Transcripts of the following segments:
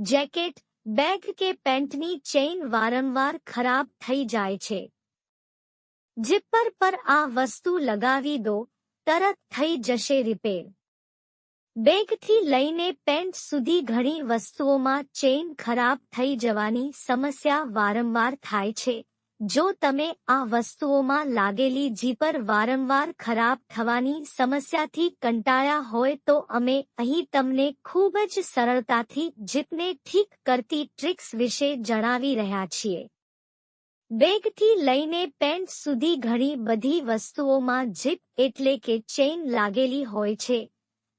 Jacket, bag કે પેન્ટની chain વારંવાર ખરાબ થઈ જાય છે. જીપર પર આ વસ્તુ લગાવી દો, તરત થઈ જશે રિપેર. બેગથી લઈને પેન્ટ સુધી ઘણી વસ્તુઓમાં ચેઇન ખરાબ થઈ જવાની સમસ્યા વારંવાર થાય છે. જો તમે આ વસ્તુઓમાં લાગેલી જીપર વારંવાર ખરાબ થવાની સમસ્યાથી કંટાળ્યા હોય તો અમે અહીં તમને ખૂબ જ સરળતાથી જીપને ઠીક કરતી ટ્રિક્સ વિશે જણાવી રહ્યા છીએ. બેગથી લઈને પેન્ટ સુધી ઘણી બધી વસ્તુઓમાં જીપ એટલે કે ચેઇન લાગેલી હોય છે.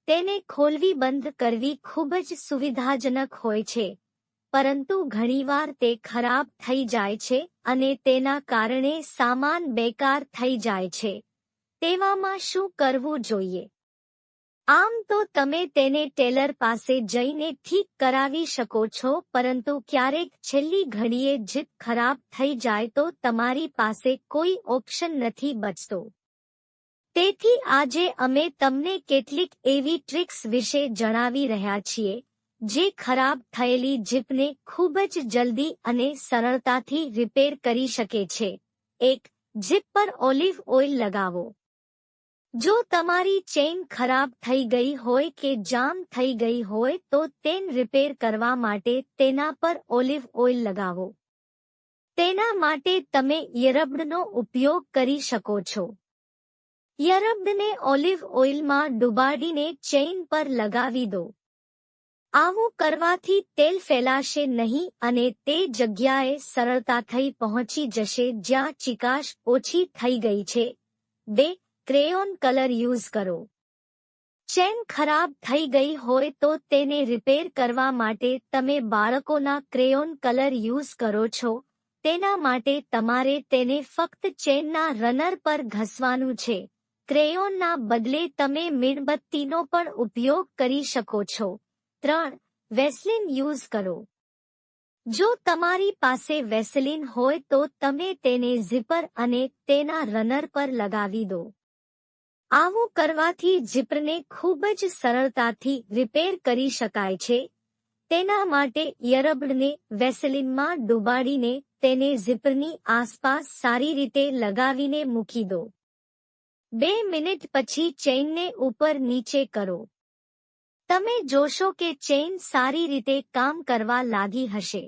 તેને ખોલવી બંધ કરવી ખૂબ જ સુવિધાજનક હોય છે. પરંતુ ઘણીવાર તે ખરાબ થઈ જાય છે અને તેના કારણે સામાન બેકાર થઈ જાય છે. તેવામાં શું કરવું જોઈએ? આમ તો તમે તેને ટેલર પાસે જઈને ઠીક કરાવી શકો છો, પરંતુ ક્યારેક છેલ્લી ઘડીએ જીત ખરાબ થઈ જાય તો તમારી પાસે કોઈ ઓપ્શન નથી બચતો. તેથી આજે અમે તમને કેટલીક એવી ટ્રિક્સ વિશે જણાવી રહ્યા છીએ. જે ખરાબ થયેલી જીપને ખૂબ જ જલ્દી અને સરળતાથી રિપેર કરી શકે છે. એક જીપ પર ઓલિવ ઓઇલ લગાવો. જો તમારી ચેઇન ખરાબ થઈ ગઈ હોય કે જામ થઈ ગઈ હોય તો તેન રિપેર કરવા માટે તેના પર ઓલિવ ઓઇલ લગાવો. તેના માટે તમે યરબડનો ઉપયોગ કરી શકો છો. યરબડને ઓલિવ ઓઇલમાં ડુબાડીને ચેઇન પર લગાવી દો. આવું કરવાથી તેલ ફેલાશે નહીં અને તે જગ્યાએ સરળતાથી પહોંચી જશે જ્યાં ચિકાશ ઓછી થઈ ગઈ છે. બે, ક્રેયોન કલર યુઝ કરો. ચેન ખરાબ થઈ ગઈ હોય તો તેને રિપેર કરવા માટે તમે બાળકોના ક્રેયોન કલર યુઝ કરો છો. તેના માટે તમારે તેને ફક્ત ચેનના રનર પર ઘસવાનું છે. ક્રેયોનના બદલે તમે મીણબત્તીનો પણ ઉપયોગ કરી શકો છો. ત્રણ, વેસલિન યુઝ કરો. જો તમારી પાસે વેસલિન હોય તો તમે તેને ઝીપર અને તેના રનર પર લગાવી દો. આવું કરવાથી જીપને ખૂબ જ સરળતાથી રિપેર કરી શકાય છે. તેના માટે યરબડને વેસલિનમાં ડુબાડીને તેને ઝીપરની આસપાસ સારી રીતે લગાવીને મૂકી દો. બે મિનિટ પછી ચેઇનને ઉપર નીચે કરો. તમે જોશો કે ચેઇન સારી રીતે કામ કરવા લાગી હશે.